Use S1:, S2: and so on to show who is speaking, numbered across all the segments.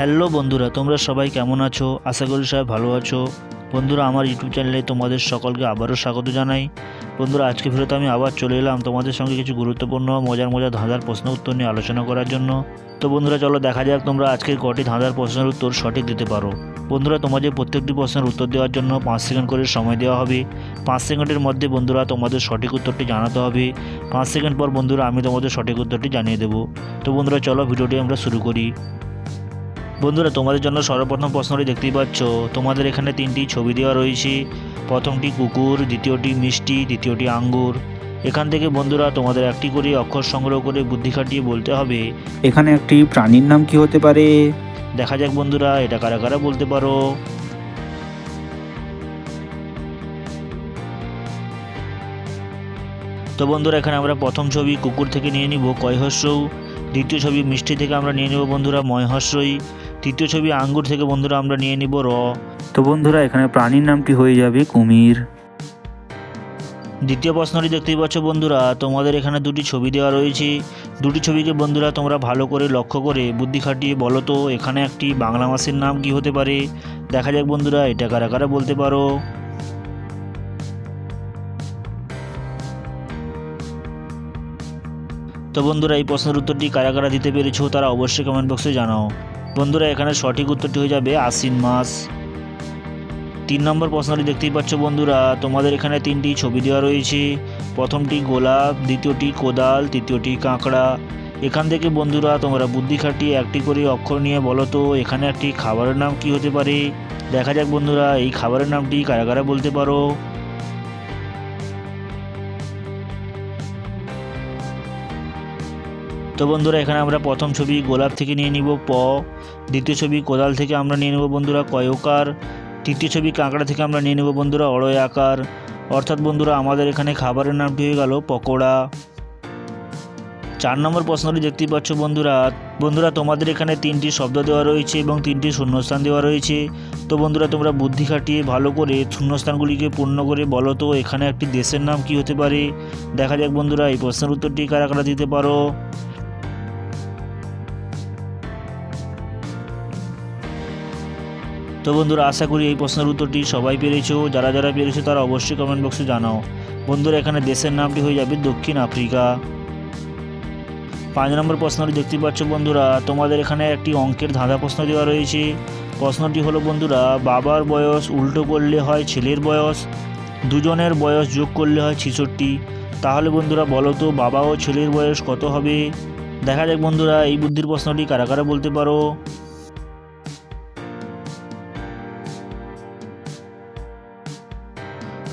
S1: Hello বন্ধুরা, তোমরা সবাই কেমন আছো? আশা করি সবাই ভালো আছো। বন্ধুরা, আমার ইউটিউব চ্যানেলে তোমাদের সকলকে আবারও স্বাগত জানাই। বন্ধুরা, আজকে ভিডিওতে আমি আবার চলে এলাম তোমাদের সঙ্গে কিছু গুরুত্বপূর্ণ, মজার মজার ধাঁধার প্রশ্ন উত্তর নিয়ে আলোচনা করার জন্য। তো বন্ধুরা, চলো দেখা যাক তোমরা আজকের কটি ধাঁধার প্রশ্নের উত্তর সঠিক দিতে পারো। বন্ধুরা, তোমাদের প্রত্যেকটি প্রশ্নের উত্তর দেওয়ার জন্য পাঁচ সেকেন্ড করে সময় দেওয়া হবে। পাঁচ সেকেন্ডের মধ্যে বন্ধুরা, তোমাদের সঠিক উত্তরটি জানাতে হবে। পাঁচ সেকেন্ড পর বন্ধুরা, আমি তোমাদের সঠিক উত্তরটি জানিয়ে দেবো। তো বন্ধুরা, চলো ভিডিওটি আমরা শুরু করি। বন্ধুরা তোমাদের জন্য সর্বপ্রথম প্রশ্নটি দেখতেই পাচ্ছ। তোমাদের এখানে তিনটি ছবি দেওয়া রয়েছে। প্রথমটি কুকুর দ্বিতীয়টি মিষ্টি দ্বিতীয়টি আঙ্গুর। এখান থেকে বন্ধুরা তোমাদের একটি করে অক্ষর সংগ্রহ করে বুদ্ধি খাটিয়ে বলতে হবে।
S2: এখানে একটি প্রাণীর নাম কি হতে পারে?
S1: দেখা যাক বন্ধুরা এটা কারা কারা বলতে পারো? তো বন্ধুরা এখানে আমরা প্রথম ছবি কুকুর থেকে নিয়ে নিব কয়হস্যৌ দ্বিতীয় ছবি মিষ্টি থেকে আমরা নিয়ে নেব বন্ধুরা ময়হস্যই তৃতীয় ছবি আঙ্গুর থেকে বন্ধুরা আমরা নিয়ে নিব র।
S2: তো বন্ধুরা এখানে প্রাণীর নামটি হয়ে যাবে কুমির।
S1: দ্বিতীয় প্রশ্নটি দেখতেই পাচ্ছ বন্ধুরা তোমাদের এখানে দুটি ছবি দেওয়া রয়েছে। দুটি ছবিকে বন্ধুরা তোমরা ভালো করে লক্ষ্য করে বুদ্ধি খাটিয়ে বলো তো এখানে একটি বাংলা মাসের নাম কি হতে পারে? দেখা যাক বন্ধুরা এটা কারা কারা বলতে পারো। তো বন্ধুরা এই প্রশ্নের উত্তরটি কারা কারা দিতে পেরেছ তারা অবশ্যই কমেন্ট বক্সে জানাও। বন্ধুরা, এখানে সঠিক উত্তরটি হয়ে যাবে আশ্বিন মাস। তিন নম্বর প্রশ্নটি দেখতেই পাচ্ছ বন্ধুরা, তোমাদের এখানে তিনটি ছবি দেওয়া রয়েছে। প্রথমটি গোলাপ, দ্বিতীয়টি কোদাল, তৃতীয়টি কাঁকড়া। এখান থেকে বন্ধুরা, তোমরা বুদ্ধি খাটিয়ে একটি করে অক্ষর নিয়ে বলো তো, এখানে একটি খাবারের নাম কি হতে পারে? দেখা যাক বন্ধুরা, এই খাবারের নামটি কারা কারা বলতে পারো? তো বন্ধুরা, এখানে আমরা প্রথম ছবি গোলাপ থেকে নিয়ে নিব প। দ্বিতীয় ছবি কোদাল থেকে আমরা নিয়ে নেব বন্ধুরা কয়কার তৃতীয় ছবি কাঁকড়া থেকে আমরা নিয়ে নেব বন্ধুরা অড়য় আকার। অর্থাৎ বন্ধুরা আমাদের এখানে খাবারের নামটি হয়ে গেল? পকোড়া। চার নম্বর প্রশ্নটি দেখতেই পাচ্ছ বন্ধুরা। বন্ধুরা, তোমাদের এখানে তিনটি শব্দ দেওয়া রয়েছে এবং তিনটি শূন্যস্থান দেওয়া রয়েছে। তো বন্ধুরা, তোমরা বুদ্ধি খাটিয়ে ভালো করে শূন্যস্থানগুলিকে পূর্ণ করে বলো তো, এখানে একটি দেশের নাম কি হতে পারে? দেখা যাক বন্ধুরা, এই প্রশ্নের উত্তরটি কারা কারা দিতে পারো? তো বন্ধুরা, আশা করি এই প্রশ্নের উত্তরটি সবাই পেরেছ। যারা যারা পেরেছ তারা অবশ্যই কমেন্ট বক্সে জানাও। বন্ধুরা, এখানে দেশের নামটি হয়ে যাবে দক্ষিণ আফ্রিকা। পাঁচ নম্বর প্রশ্নটি দেখতে পাচ্ছ বন্ধুরা, তোমাদের এখানে একটি অঙ্কের ধাঁধা প্রশ্ন দেওয়া রয়েছে। প্রশ্নটি হলো বন্ধুরা, বাবার বয়স উল্টো করলে হয় ছেলের বয়স, দুজনের বয়স যোগ করলে হয় ছেষট্টি। তাহলে বন্ধুরা বলো তো, বাবা ও ছেলের বয়স কত হবে? দেখা যাক বন্ধুরা, এই বুদ্ধির প্রশ্নটি কারা কারা বলতে পারো?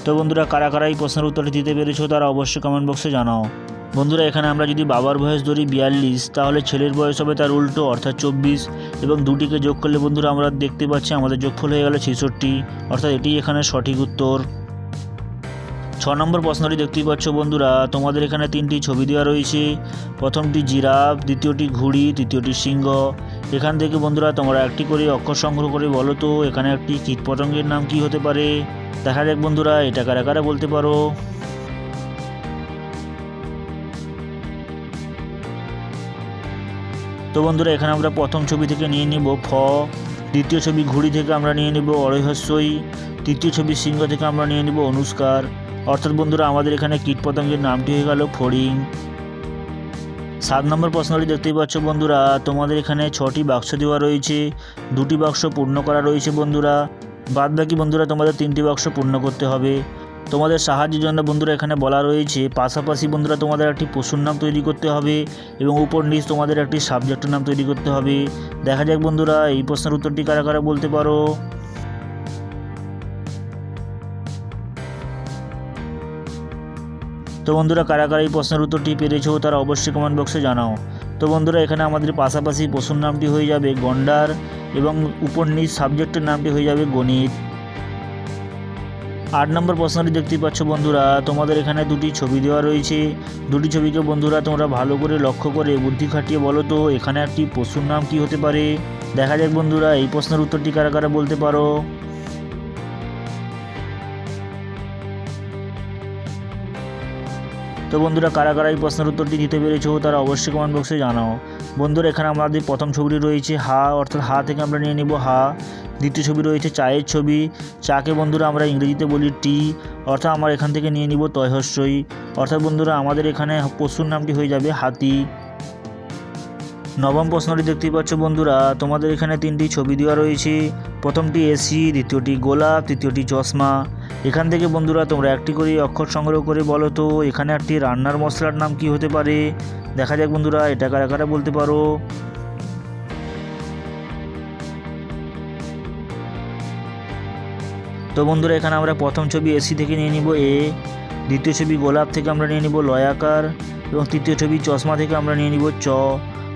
S1: তো বন্ধুরা, কারা কারা এই প্রশ্নের উত্তরটি দিতে পেরেছ তারা অবশ্যই কমেন্ট বক্সে জানাও। বন্ধুরা, এখানে আমরা যদি বাবার বয়স ধরি বিয়াল্লিশ, তাহলে ছেলের বয়স হবে তার উল্টো, অর্থাৎ চব্বিশ, এবং দুটিকে যোগ করলে বন্ধুরা আমরা দেখতে পাচ্ছি আমাদের যোগফল হয়ে গেল ছেষট্টি, অর্থাৎ এটি এখানে সঠিক উত্তর। ছ নম্বর প্রশ্নটি দেখতেই পাচ্ছ বন্ধুরা, তোমাদের এখানে তিনটি ছবি দেওয়া রয়েছে। প্রথমটি জিরাফ, দ্বিতীয়টি ঘুড়ি, তৃতীয়টি সিংহ। এখান থেকে বন্ধুরা তোমরা একটি করে অক্ষর সংগ্রহ করে বলো তো, এখানে একটি কীটপতঙ্গের নাম কি হতে পারে? দেখা যাক বন্ধুরা, এটা কারা কারা বলতে পারো? তো বন্ধুরা, এখানে আমরা প্রথম ছবি থেকে নিয়ে নিব ফ, দ্বিতীয় ছবি ঘুড়ি থেকে আমরা নিয়ে নেব অরহস্যই, তৃতীয় ছবি সিংহ থেকে আমরা নিয়ে নেব অনুষ্কার। অর্থাৎ বন্ধুরা, আমাদের এখানে কীটপতঙ্গের নামটি হয়ে গেল ফড়িং। সাত নম্বর প্রশ্নটি দেখতেই পাচ্ছ বন্ধুরা, তোমাদের এখানে ছটি বাক্স দেওয়া রয়েছে, দুটি বাক্স পূর্ণ করা রয়েছে বন্ধুরা। বাদ বাকি বন্ধুরা, তোমাদের তিনটি বাক্স পূর্ণ করতে হবে। তোমাদের সাহায্যের জন্য বন্ধুরা এখানে বলা রয়েছে, পাশাপাশি বন্ধুরা তোমাদের একটি পশুর নাম তৈরি করতে হবে এবং উপর নিচ তোমাদের একটি সাবজেক্টের নাম তৈরি করতে হবে। দেখা যাক বন্ধুরা, এই প্রশ্নের উত্তরটি কারা কারা বলতে পারো? তো বন্ধুরা, কারা কারা এই প্রশ্নের উত্তরটি পেরেছ তারা অবশ্যই কমেন্ট বক্সে জানাও। তো বন্ধুরা, এখানে আমাদের পাশাপাশি পশুর নামটি হয়ে যাবে গন্ডার এবং উপন্যাস সাবজেক্টের নামটি হয়ে যাবে গণিত। আট নম্বর প্রশ্নটি দেখতেই পাচ্ছ বন্ধুরা, তোমাদের এখানে দুটি ছবি দেওয়া রয়েছে। দুটি ছবিকে বন্ধুরা, তোমরা ভালো করে লক্ষ্য করে বুদ্ধি খাটিয়ে বলো তো, এখানে একটি পশুর নাম কি হতে পারে? দেখা যাক বন্ধুরা, এই প্রশ্নের উত্তরটি কারা কারা বলতে পারো? তো বন্ধুরা, কারা কারা এই প্রশ্নের উত্তরটি দিতে পেরেছ তারা অবশ্যই কমেন্ট বক্সে জানাও। বন্ধুরা, এখানে আমাদের প্রথম ছবিটি রয়েছে হা, অর্থাৎ হা থেকে আমরা নিয়ে নিব হা। দ্বিতীয় ছবি রয়েছে চায়ের ছবি। চাকে বন্ধুরা আমরা ইংরেজিতে বলি টি, অর্থাৎ আমরা এখান থেকে নিয়ে নিব তয়হস্যই অর্থাৎ বন্ধুরা, আমাদের এখানে পশুর নামটি হয়ে যাবে হাতি। নবম প্রশ্নটি দেখতেই পাচ্ছ বন্ধুরা, তোমাদের এখানে তিনটি ছবি দেওয়া রয়েছে। প্রথমটি এসি, দ্বিতীয়টি গোলাপ, তৃতীয়টি চশমা। এখান থেকে বন্ধুরা, তোমরা একটি করে অক্ষর সংগ্রহ করে বলো তো, এখানে একটি রান্নার মশলার নাম কি হতে পারে? দেখা যাক বন্ধুরা, এটা কারা কারা বলতে পারো? তো বন্ধুরা, এখানে আমরা প্রথম ছবি এসি থেকে নিয়ে নিব এ, দ্বিতীয় ছবি গোলাপ থেকে আমরা নিয়ে নিব লয়াকার এবং তৃতীয় ছবি চশমা থেকে আমরা নিয়ে নিব চ।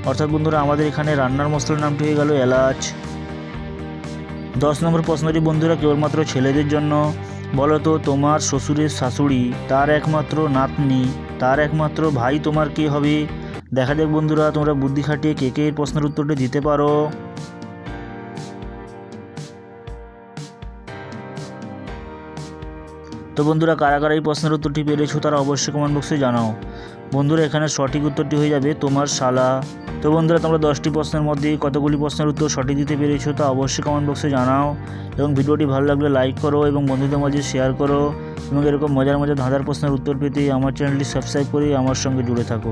S1: অর্থাৎ বন্ধুরা, আমাদের এখানে রান্নার মশলার নামটি হয়ে গেল এলাচ। দশ নম্বর প্রশ্নটি, বন্ধুরা, কেবলমাত্র ছেলেদের জন্য। বলো তো, তোমার শ্বশুরের শাশুড়ি, তার একমাত্র নাতনি, তার একমাত্র ভাই তোমার কে হবে? দেখা যাক বন্ধুরা, তোমরা বুদ্ধি খাটিয়ে কে কে প্রশ্নের উত্তরটি দিতে পারো। তো বন্ধুরা, কারা কারা এই প্রশ্নের উত্তরটি পেরেছ তারা অবশ্যই কমেন্ট বক্সে জানাও। বন্ধুরা, এখানে সঠিক উত্তরটি হয়ে যাবে, তোমার শালা। তো বন্ধুরা, তোমরা দশটি প্রশ্নের মধ্যে কতগুলি প্রশ্নের উত্তর সঠিক দিতে পেরেছ তা অবশ্যই কমেন্ট বক্সে জানাও। এবং ভিডিওটি ভালো লাগলে লাইক করো এবং বন্ধুদের মাঝে শেয়ার করো এবং এরকম মজার মজার ধাঁধার প্রশ্নের উত্তর পেতে আমার চ্যানেলটি সাবস্ক্রাইব করে আমার সঙ্গে জুড়ে থাকো।